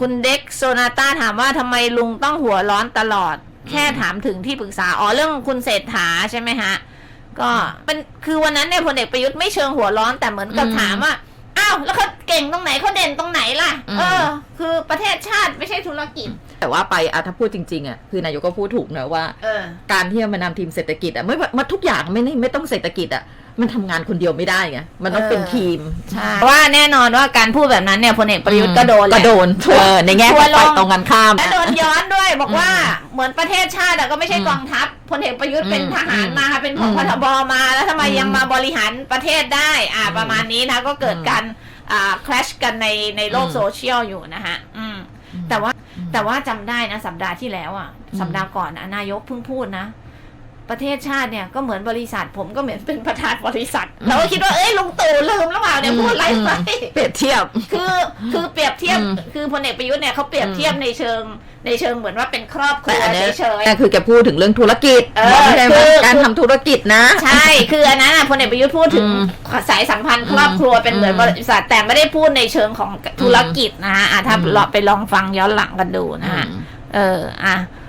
คุณเด็กโซนาต้าถามว่าทำไมลุงต้องหัวร้อนตลอด แค่ถามถึงที่ปรึกษา อ๋อ เรื่องคุณเศรษฐาใช่ไหมฮะ ก็เป็นคือวันนั้นเนี่ยพลเอกประยุทธ์ไม่เชิงหัวร้อนแต่เหมือนกับอืมถามว่าอ้าวแล้วเขาเก่งตรงไหนเขาเด่นตรงไหนล่ะอืมเออ คือประเทศชาติไม่ใช่ธุรกิจ แต่ว่าไปอะถ้าพูดจริงๆอะคือนายกก็พูดถูกนะว่า เออ การที่จะมานำทีมเศรษฐกิจอะไม่ว่ามาทุกอย่างไม่ไม่ต้องเศรษฐกิจอะมันทำงานคนเดียวไม่ได้ไงมันต้องเป็นเออ ทีม ใช่ว่าแน่นอนว่าการพูดแบบนั้นเนี่ยพลเอกประยุทธ์ก็โดนแหก็ละ โดนเออในแง่ทัวร์ลไปงตรงกันข้าม และโดนย้อนด้วยบอกว่าอืมเหมือนประเทศชาติอะก็ไม่ใใช่อืมกองทัพพลเอกประยุทธ์เป็นอืมทหารมาเป็นผอืบมทบมาแล้วทำไมอืมยังมาบริหารประเทศได้อ่าอืมประมาณนี้นะก็เกิดอืมการอ่าคลชกันในในโลกอืม โซเชียลอยู่นะฮะอืมแต่ว่า แต่ว่าจำได้นะสัปดาห์ที่แล้วอะอืมสัปดาห์ก่อนอะนายกเพิ่งพูดนะ ประเทศชาติเนี่ยก็เหมือนบริษัท ผมก็เหมือนเป็นประธานบริษัทเราก็คิดว่าเอ้ยลุงตู่ลืมหรือเปล่าเนี่ยพูดอะไรไปเปรียบเทียบ คือคือเปรียบเทียบอืมคือพลเอกประยุทธ์เนี่ยเขาเปรียบเทียบในเชิงในเชิงเหมือนว่าเป็นครอบครัแต่วอันเนี้ยเฉยแต่คือแกพูดถึงเรื่องธุรกิจเออไม่ใช่คือว่าการทำธุรกิจนะๆใช่ คืออันนั้นอะพลเอกประยุทธ์พูดถึงอืมสายสัมพันธ์ครอบครัวเป็นเหมือนอืมบริษัทแต่ไม่ได้พูดในเชิงของธุรกิจนะฮะอะถ้าอืมเราไปลองฟังย้อนหลังกันดูนะฮะอืมเอออะ